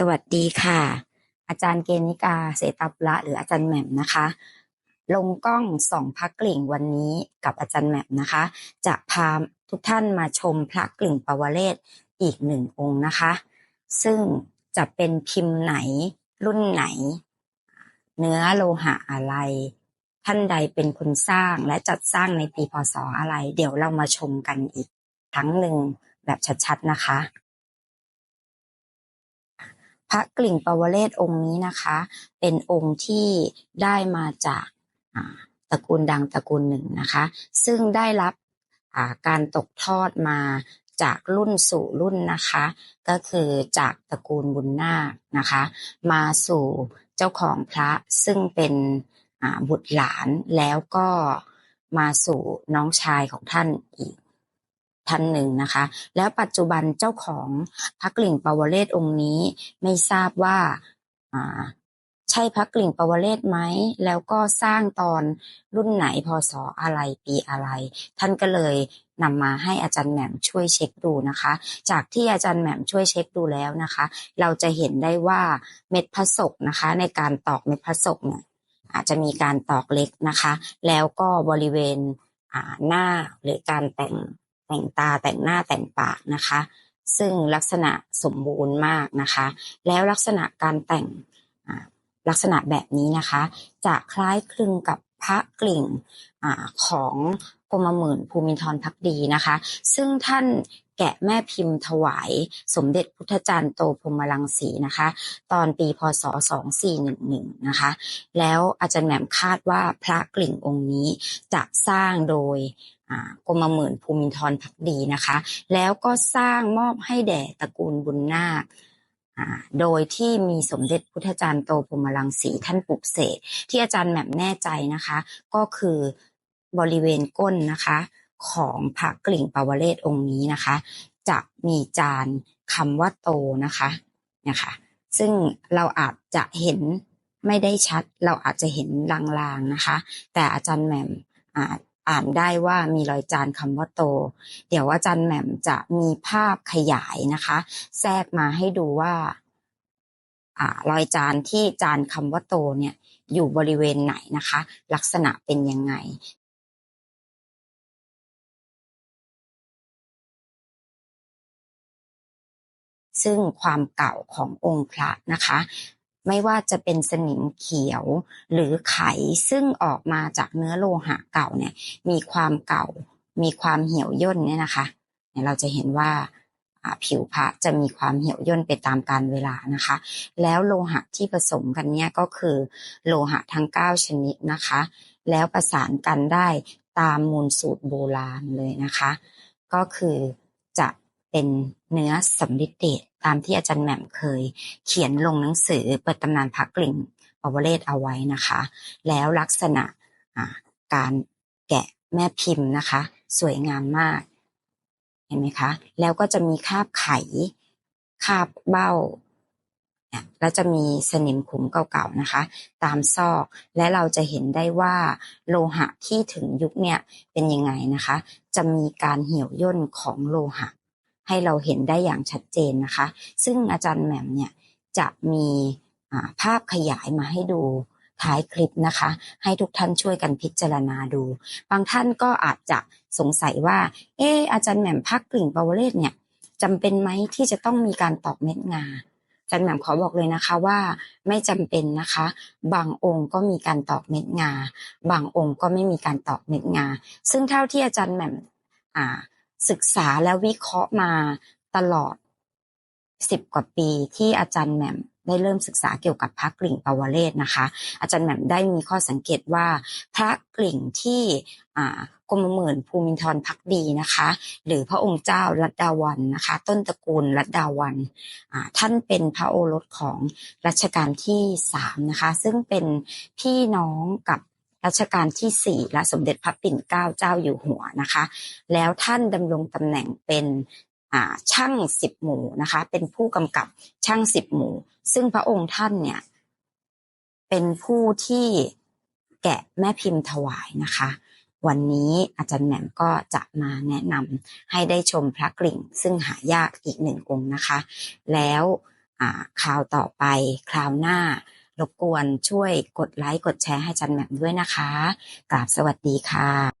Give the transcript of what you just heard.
สวัสดีค่ะ อาจารย์เกนิกาเสตปุระหรืออาจารย์แหม่มนะคะ ลงกล้องสองพระกลิ่งวันนี้กับอาจารย์แหม่มนะคะ จะพาทุกท่านมาชมพระกลิ่งปวเรศอีกหนึ่งองค์นะคะ ซึ่งจะเป็นพิมพ์ไหนรุ่นไหน เนื้อโลหะอะไร ท่านใดเป็นคนสร้างและจัดสร้างในปีพศอะไร เดี๋ยวเรามาชมกันอีกครั้งหนึ่งแบบชัดๆนะคะ พระกลิ่งปวเรศองค์นี้นะคะ เป็นองค์ที่ได้มาจากตระกูลดังตระกูลหนึ่งนะคะ ซึ่งได้รับการตกทอดมาจากรุ่นสู่รุ่นนะคะ ก็คือจากตระกูลบุญนาคนะคะ มาสู่เจ้าของพระซึ่งเป็นบุตรหลานแล้วก็มาสู่น้องชายของท่านอีก ท่านหนึ่งนะคะ แล้วปัจจุบันเจ้าของพระกลิ่งปวเรศองค์นี้ไม่ทราบว่าใช่พระกลิ่งปวเรศไหม แล้วก็สร้างตอนรุ่นไหนพศอะไรปีอะไร ท่านก็เลยนำมาให้อาจารย์แหม่มช่วยเช็คดูนะคะ จากที่อาจารย์แหม่มช่วยเช็คดูแล้วนะคะ เราจะเห็นได้ว่าเม็ดพระศกนะคะ ในการตอกเม็ดพระศกเนี่ยอาจจะมีการตอกเล็กนะคะ แล้วก็บริเวณหน้าหรือการแต่ง แต่งตาแต่งหน้าแต่งปากนะคะ ซึ่งลักษณะสมบูรณ์มากนะคะ แล้วลักษณะการแต่งลักษณะแบบนี้นะคะ จะคล้ายคลึงกับพระกลิ่งอของกรมหมื่นภูมินทรพักดีนะคะ ซึ่งท่านแกะแม่พิมพ์ถวายสมเด็จพุทธจารย์โตพรมรังสีนะคะ ตอนปีพศ 2411 นะคะ แล้วอาจารย์แหม่มคาดว่าพระกลิ่งองค์นี้จะสร้างโดย กรมหมื่นภูมินทรพักดีนะคะ แล้วก็สร้างมอบให้แด่ตระกูลบุญนาคโดยที่มีสมเด็จพุทธจารย์โตพรหมรังสีท่านปุกเสกที่อาจารย์แหม่มแน่ใจนะคะ ก็คือบริเวณก้นนะคะ ของพระกลิ่งปวเรศองค์นี้นะคะ จะมีจานคำว่าโตนะคะนะคะ ซึ่งเราอาจจะเห็นไม่ได้ชัด เราอาจจะเห็นลางๆนะคะ แต่อาจารย์แหม่มอ่า อ่านได้ว่ามีรอยจานคำว่าโต เดี๋ยวอาจารย์แหม่มจะมีภาพขยายนะคะ แทรกมาให้ดูว่า อ่ารอยจานที่จานคำว่าโตเนี่ย อยู่บริเวณไหนนะคะ ลักษณะเป็นยังไงซึ่งความเก่าขององค์พระนะคะ ไม่ว่าจะเป็นสนิมเขียวหรือไขซึ่งออกมาจากเนื้อโลหะเก่าเนี่ย มีความเก่า มีความเหี่ยวย่นเนี่ยนะคะเนี่ยเราจะเห็นว่าอ่าผิวพระจะมีความเหี่ยวย่นไปตามกาลเวลานะคะ แล้วโลหะที่ผสมกันเนี่ยก็คือโลหะทั้ง 9 ชนิดนะคะ แล้วประสานกันได้ตามมูลสูตรโบราณเลยนะคะ ก็คือจะ เป็นเนื้อสำลิดเดชตามที่อาจารย์แหม่มเคย เขียนลงหนังสือเปิดตำนานพระกลิ่งปวเรศเอาไว้นะคะ แล้วลักษณะการแกะแม่พิมพ์นะคะ สวยงามมาก เห็นไหมคะ แล้วก็จะมีคาบไข คาบเบ้าแล้วจะมีสนิมขุมเก่าๆนะคะ ตามซอก และเราจะเห็นได้ว่าโลหะที่ถึงยุคเนี่ยเป็นยังไงนะคะ จะมีการเหี่ยวย่นของโลหะ ให้เราเห็นได้อย่างชัดเจนนะคะ ซึ่งอาจารย์แหม่มเนี่ยจะมีภาพขยายมาให้ดูท้ายคลิปนะคะ ให้ทุกท่านช่วยกันพิจารณาดู บางท่านก็อาจจะสงสัยว่า เอออาจารย์แหม่มพักกลิ่งปวเรศเนี่ยจำเป็นไหมที่จะต้องมีการตอกเม็ดงาอาจารย์แหม่มขอบอกเลยนะคะว่าไม่จำเป็นนะคะ บางองค์ก็มีการตอกเม็ดงา บางองค์ก็ไม่มีการตอกเม็ดงา ซึ่งเท่าที่อาจารย์แหม่มอ่า ศึกษาและวิเคราะห์มาตลอดสิบกว่าปีที่อาจารย์แหม่มได้เริ่มศึกษาเกี่ยวกับพระกลิ่งปวเรศนะคะ อาจารย์แหม่มได้มีข้อสังเกตว่า พระกลิ่งที่กรมหมื่นภูมินทรพักดีนะคะ หรือพระองค์เจ้ารัตดาวันนะคะ ต้นตระกูลรัตดาวันท่านเป็นพระโอรสของรัชกาลที่สามนะคะ ซึ่งเป็นพี่น้องกับ รัชกาลที่สี่และสมเด็จพระปิ่นเกล้าเจ้าอยู่หัวนะคะ แล้วท่านดำรงตำแหน่งเป็นอ่าช่างสิบหมู่นะคะ เป็นผู้กำกับช่างสิบหมู่ ซึ่งพระองค์ท่านเนี่ย เป็นผู้ที่แกะแม่พิมพ์ถวายนะคะ วันนี้อาจารย์แหม่มก็จะมาแนะนำให้ได้ชมพระกลิ่ง ซึ่งหายากอีกหนึ่งองค์นะคะ แล้วอ่าคราวต่อไปคราวหน้า รบกวนช่วยกดไลค์กดแชร์ให้จันแหม่มด้วยนะคะกราบสวัสดีค่ะ